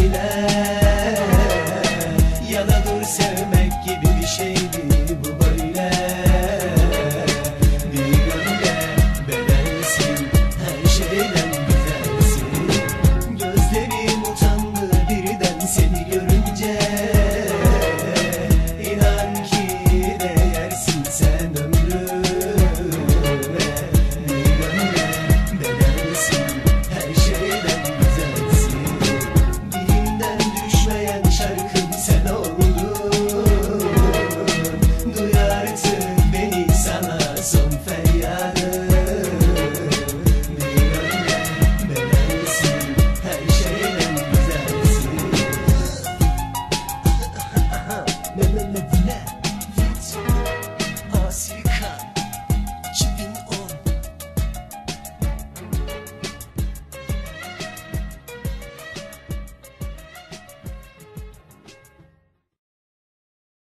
ile Ya da dur sevmek gibi bir şeydi bu. Yeah.